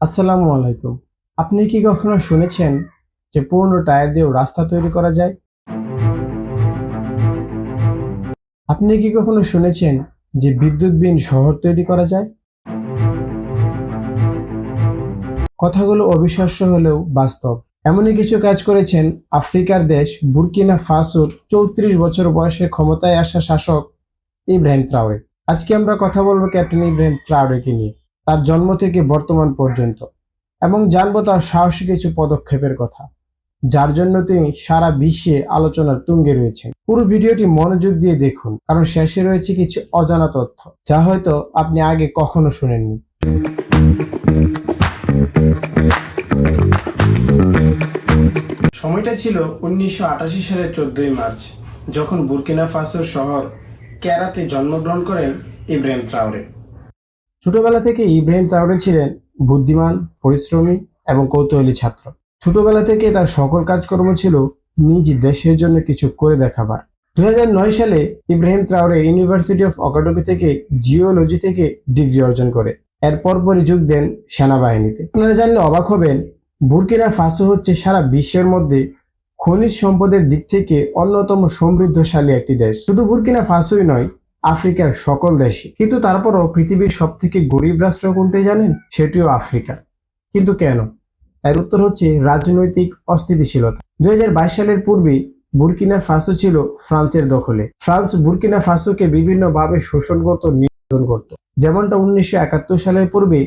আসসালামু আলাইকুম। আপনি কি কখনো শুনেছেন যে পুরনো টায়ার দিয়েও রাস্তা তৈরি করা যায়? আপনি কি কখনো শুনেছেন যে বিদ্যুৎবিহীন শহর তৈরি করা যায়? কথাগুলো অবিশ্বাস্য হলেও বাস্তব। এমনই কিছু কাজ করেছেন আফ্রিকার দেশ বুরকিনা ফাসোর চৌত্রিশ বছর বয়সে ক্ষমতায় আসা শাসক ইব্রাহিম ত্রাওরে আজকে আমরা কথা বলব ক্যাপ্টেন ইব্রাহিম ত্রাওরেকে নিয়ে। তার জন্ম থেকে বর্তমান পর্যন্ত এবং জানব তার সাহসী কিছু পদক্ষেপের কথা, যার জন্য তিনি সারা বিশ্বে আলোচনার তুঙ্গে রয়েছেন। পুরো ভিডিওটি মনোযোগ দিয়ে দেখুন, কারণ শেষে রয়েছে কিছু অজানা তথ্য, যা হয়তো আপনি আগে কখনো শুনেননি। সময়টা ছিল উনিশশো আটাশি সালের চোদ্দই মার্চ, যখন বুরকিনা ফাসোর শহর ক্যারাতে জন্মগ্রহণ করেন ইব্রাহিম ত্রাওরে ছোটবেলা থেকে ইব্রাহিম ত্রাওরে ছিলেন বুদ্ধিমান, পরিশ্রমী এবং কৌতূহলী ছাত্র। ছোটবেলা থেকে তার সকল কাজকর্ম ছিল নিজ দেশের জন্য কিছু করে দেখাবার। দুই সালে ইব্রাহিম ত্রাওরে ইউনিভার্সিটি অফ অকাডোকি থেকে জিওলজি থেকে ডিগ্রি অর্জন করে। এরপর পরই যোগ দেন সেনাবাহিনীতে। আপনারা জানলে অবাক হবেন, বুরকিনা ফাসো হচ্ছে সারা বিশ্বের মধ্যে খনিজ সম্পদের দিক থেকে অন্যতম সমৃদ্ধশালী একটি দেশ। শুধু বুরকিনা ফাসোই নয় আফ্রিকার সকল দেশই। কিন্তু তারপরও পৃথিবীর সব থেকে গরিব রাষ্ট্র কোনটি জানেন? সেটিও আফ্রিকা। কিন্তু কেন? এর উত্তর হচ্ছে রাজনৈতিক অস্থিতিশীলতা। দুই হাজার বাইশ সালের পূর্বে বুরকিনা ফাসো ছিল ফ্রান্সের দখলে। ফ্রান্স বুরকিনা ফাসোকে বিভিন্নভাবে শোষণ করত নিয়ন্ত্রণ করত। যেমনটা উনিশশো একাত্তর সালের পূর্বে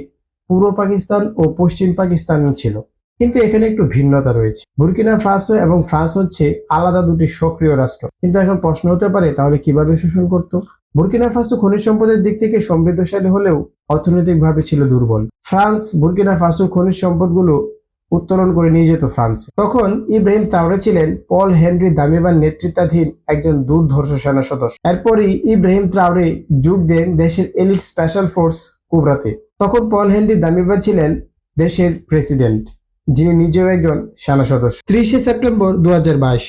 পূর্ব পাকিস্তান ও পশ্চিম পাকিস্তান ছিল। কিন্তু এখানে একটু ভিন্নতা রয়েছে। বুরকিনা ফাসো এবং ফ্রান্স হচ্ছে আলাদা দুটি সক্রিয় রাষ্ট্র। কিন্তু এখন প্রশ্ন হতে পারে, তাহলে কীভাবে শোষণ করত? বুরকিনা ফাসো খনিজ সম্পদের দিক থেকে সমৃদ্ধশালী হলেও অর্থনৈতিকভাবে ছিল দুর্বল। ফ্রান্স বুরকিনা ফাসো খনিজ সম্পদগুলো উত্তোলন করে নিয়ে যেত ফ্রান্স। তখন ইব্রাহিম তাওরে ছিলেন পল হেনরি দামিবার নেতৃত্বাধীন একজন দুর্ধর্ষ সেনা সদস্য। এরপরই ইব্রাহিম তাওরে যোগ দেন দেশের এলিট স্পেশাল ফোর্স কুবরাতে। তখন পল হেনরি দামিবা ছিলেন দেশের প্রেসিডেন্ট, যিনি নিজেও একজন সেনা সদস্য। ত্রিশে সেপ্টেম্বর দু হাজার বাইশ।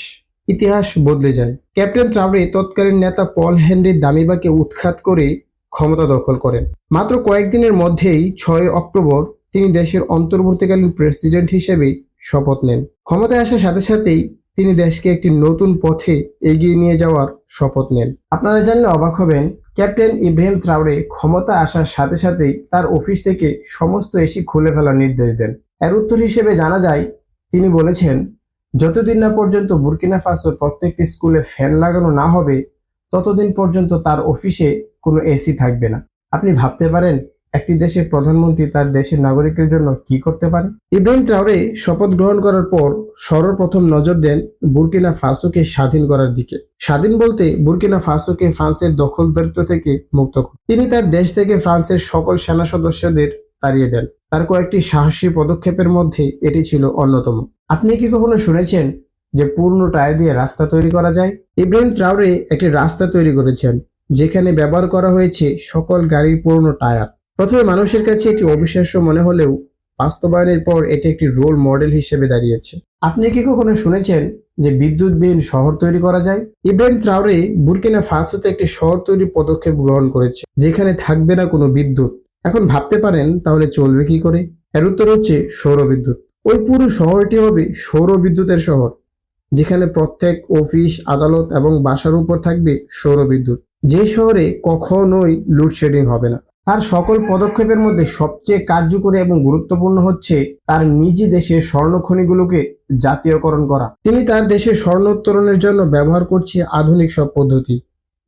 ইতিহাস বদলে যায়। ক্যাপ্টেন ট্রাউরে তৎকালীন নেতা পল হেনরি দামিবাকে উৎখাত করে ক্ষমতা দখল করেন। মাত্র কয়েকদিনের মধ্যেই ছয় অক্টোবর তিনি দেশের অন্তর্বর্তীকালীন প্রেসিডেন্ট হিসেবে শপথ নেন। ক্ষমতায় আসার সাথে সাথেই তিনি দেশকে একটি নতুন পথে এগিয়ে নিয়ে যাওয়ার শপথ নেন। আপনারা জানলে অবাক হবেন, ক্যাপ্টেন ইব্রাহিম ত্রাউরে ক্ষমতা আসার সাথে সাথেই তার অফিস থেকে সমস্ত এসি খুলে ফেলার নির্দেশ দেন। এর উত্তর হিসেবে জানা যায়, তিনি বলেছেন যতদিন না পর্যন্ত বুরকিনা ফাসোর প্রত্যেকটি স্কুলে ফ্যান লাগানো না হবে, ততদিন পর্যন্ত তার অফিসে কোনো এসি থাকবে না। আপনি ভাবতে পারেন, একটি দেশের প্রধানমন্ত্রী তার দেশের নাগরিকের জন্য কি করতে পারে? ইব্রাহিম ট্রাউরে শপথ গ্রহণ করার পর সর্বপ্রথম নজর দেন বুরকিনা ফাসোকে স্বাধীন করার দিকে। স্বাধীন বলতে বুরকিনা ফাসোকে ফ্রান্সের দখলদারিত্ব থেকে মুক্ত তিনি তার দেশ থেকে ফ্রান্সের সকল সেনা সদস্যদের তাড়িয়ে দেন। তার কয়েকটি সাহসী পদক্ষেপের মধ্যে এটি ছিল অন্যতম। আপনি কি কখনো শুনেছেন যে পূর্ণ টায়ার দিয়ে রাস্তা তৈরি করা যায়? ইব্রাহিম ট্রাউরে একটি রাস্তা তৈরি করেছেন, যেখানে ব্যবহার করা হয়েছে সকল গাড়ির পুরনো টায়ার। প্রথমে মানুষের কাছে এটি অবিশ্বাস্য মনে হলেও বাস্তবায়নের পর এটি একটি রোল মডেল হিসেবে দাঁড়িয়েছে। আপনি কি কখনো শুনেছেন যে বিদ্যুৎ বিদ্যুৎবিহীন শহর তৈরি করা যায়? ইব্রাহিম ট্রাউরে বুরকিনা ফাসোতে একটি শহর তৈরির পদক্ষেপ গ্রহণ করেছে, যেখানে থাকবে না কোনো বিদ্যুৎ। এখন ভাবতে পারেন, তাহলে চলবে কি করে? এর উত্তর হচ্ছে সৌর বিদ্যুৎ ওই পুরো শহরটি হবে সৌর বিদ্যুতের শহর, যেখানে প্রত্যেক অফিস, আদালত এবং বাসার উপর থাকবে সৌর বিদ্যুৎ। যে শহরে কখনোই লোডশেডিং হবে না। তার সকল পদক্ষেপের মধ্যে সবচেয়ে কার্যকরী এবং গুরুত্বপূর্ণ হচ্ছে তার নিজ দেশের স্বর্ণ খনিগুলোকে জাতীয়করণ করা। তিনি তার দেশের স্বর্ণ উত্তোলনের জন্য ব্যবহার করছে আধুনিক সব পদ্ধতি,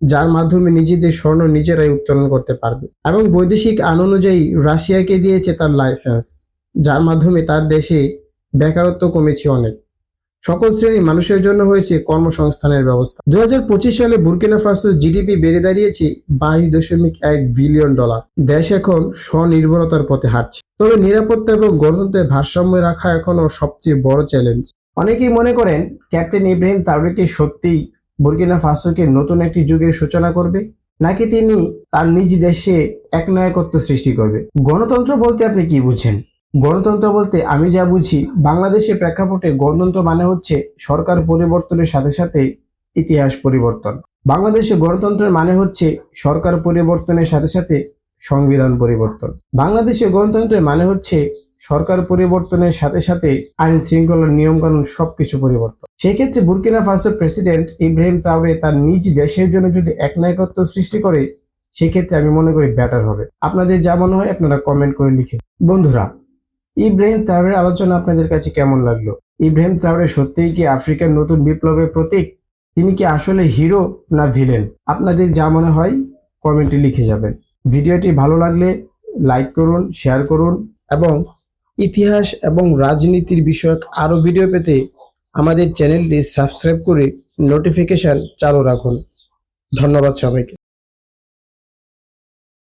যার মাধ্যমে নিজেদের স্বর্ণ নিজেরাই উত্তোলন করতে পারবে এবং বৈদেশিক আইন অনুযায়ী রাশিয়াকে দিয়েছে তার লাইসেন্স যার মাধ্যমে তার দেশে বেকারত্ব কমেছে অনেক। সকল শ্রেণির মানুষের জন্য হয়েছে কর্মসংস্থানের ব্যবস্থা। দু হাজার পঁচিশ সালে বুরকিনা ফাসো জিডিপি বেড়ে দাঁড়িয়েছে বাইশ দশমিক এক বিলিয়ন ডলার। দেশ এখন স্বনির্ভরতার পথে হাঁটছে। তবে নিরাপত্তা এবং গণতন্ত্রের ভারসাম্য রাখা এখনও সবচেয়ে বড় চ্যালেঞ্জ। অনেকেই মনে করেন ক্যাপ্টেন ইব্রাহিম তাওরিকে সত্যিই বুরকিনা ফাসোকে নতুন একটি যুগের সূচনা করবে? নাকি তিনি তার নিজ দেশে একনায়কত্ব সৃষ্টি করবে? গণতন্ত্র বলতে আপনি কি বুঝেন গণতন্ত্র বলতে আমি যা বুঝি, বাংলাদেশের প্রেক্ষাপটে গণতন্ত্র মানে হচ্ছে সরকার পরিবর্তনের সাথে সাথে ইতিহাস পরিবর্তন। বাংলাদেশে গণতন্ত্রের মানে হচ্ছে সরকার পরিবর্তনের সাথে সাথে সংবিধান পরিবর্তন। বাংলাদেশে গণতন্ত্রের মানে হচ্ছে সরকার পরিবর্তনের সাথে সাথে আইন শৃঙ্খলার নিয়মকানুন সবকিছু পরিবর্তন। সেই ক্ষেত্রে বুর্কিনা ফাসোর প্রেসিডেন্ট ইব্রাহিম তাওরে তার নিজ দেশের জন্য যদি একনায়কত্ব সৃষ্টি করে, সেক্ষেত্রে আমি মনে করি বেটার হবে। আপনাদের যা মনে হয় আপনারা কমেন্ট করে লিখে বন্ধুরা ইব্রাহিম ট্রাওরের আলোচনা আপনাদের কাছে কেমন লাগল? ইব্রাহিম ট্রাওরে সত্যিই কি আফ্রিকার নতুন বিপ্লবের প্রতীক? তিনি কি আসলে হিরো না ভিলেন? আপনাদের যা মনে হয় কমেন্টে লিখে যাবেন। ভিডিওটি ভালো লাগলে লাইক করুন, শেয়ার করুন এবং ইতিহাস এবং রাজনীতির বিষয়ক আরও ভিডিও পেতে আমাদের চ্যানেলটি সাবস্ক্রাইব করে নোটিফিকেশন চালু রাখুন। ধন্যবাদ সবাইকে।